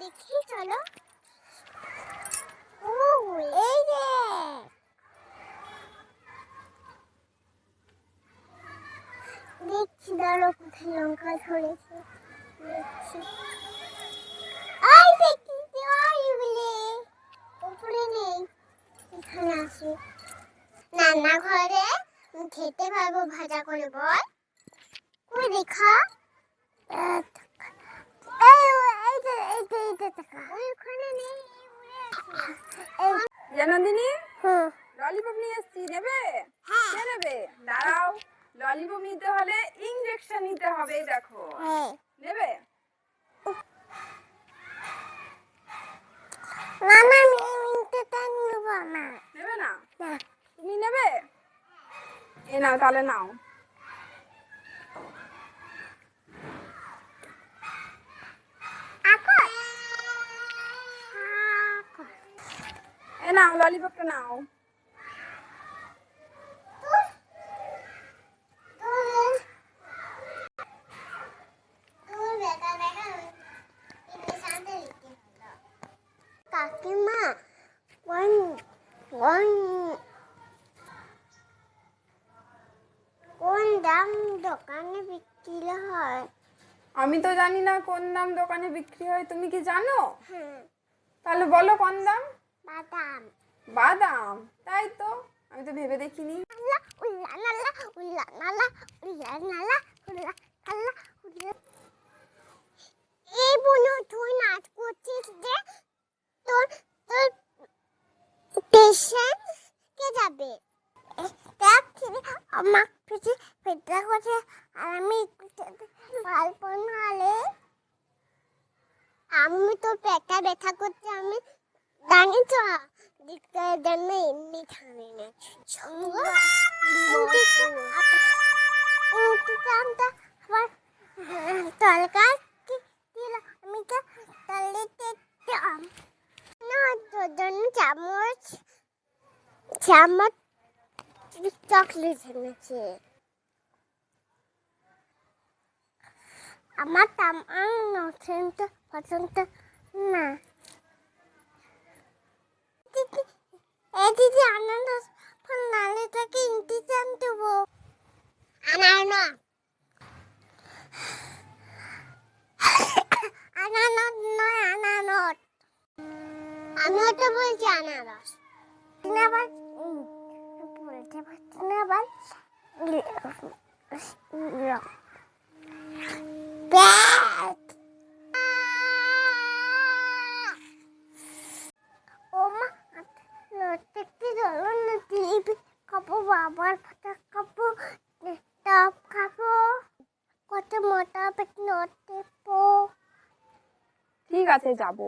দেখি দেখছি লঙ্কা ধরেছে। দেখছি। আই দেখছি ওই বলে উপরে খেতে পারব, ভাজা করে বল। কই দেখা জানন্দিনী ললিপপ নিয়ে এসছি নেবে? হ্যাঁ। কে নেবে? দাঁড়াও ললিপপ নিতে হলে ইঞ্জেকশন নিতে হবে দেখো। হ্যাঁ। নেবে? মামা নেব না নেবে না? না। তুমি নেবে? এ নাও তাহলে নাও। নাও ললিপপটা নাও। কাকিমা কোন কোন কোন দাম দোকানে বিক্রি হয়? আমি তো জানি না কোন দাম দোকানে বিক্রি হয় তুমি কি জানো? হ্যাঁ। তাহলে বলো কোন দাম? বাদাম, তাই তো? আমি তো ভেবে দেখিনি। তোর পেশেন্ট কে যাবে? পেটটা করছে আমি গল্প নালে আমি তো পেটটা ব্যথা করছে, আমি জানি তো দিকটার জন্য এমনি থামে না উঠতামটা আবার তলকা দিল আমি তো তলে দিতাম না তোর জন্য চামচ চামচ চকলেট এনেছে আমার পছন্দ না দিদি দিদি আনন্দ নালে তাকে ইন্টিজাম দেবো নয় বলছি আনারস। আবার বলতে পারছি না আবার খাবো বাবার ফাটা খাবো টপ খাবো কত মোটা পেট নটে পো ঠিক আছে যাব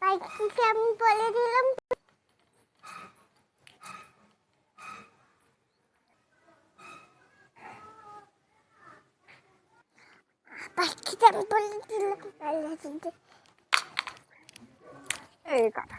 বাইককে আমি বলে দিলাম বাইককে আমি বলে দিলাম আল্লাহ দিদি এই কাটা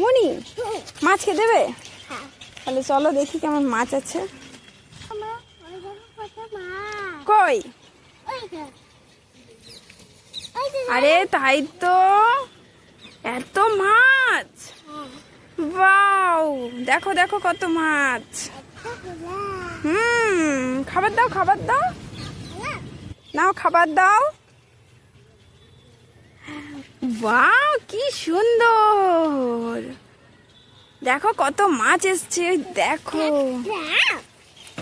মনি মাছ খেয়ে দেবে? তাহলে চলো দেখি কেমন মাছ আছে। কই? আরে তাই তো। এত মাছ। বাউ দেখো দেখো কত মাছ। হুম খাবার দাও খাবার দাও। নাও খাবার দাও। বাও কি সুন্দর। দেখো কত মাছ এসছে দেখো।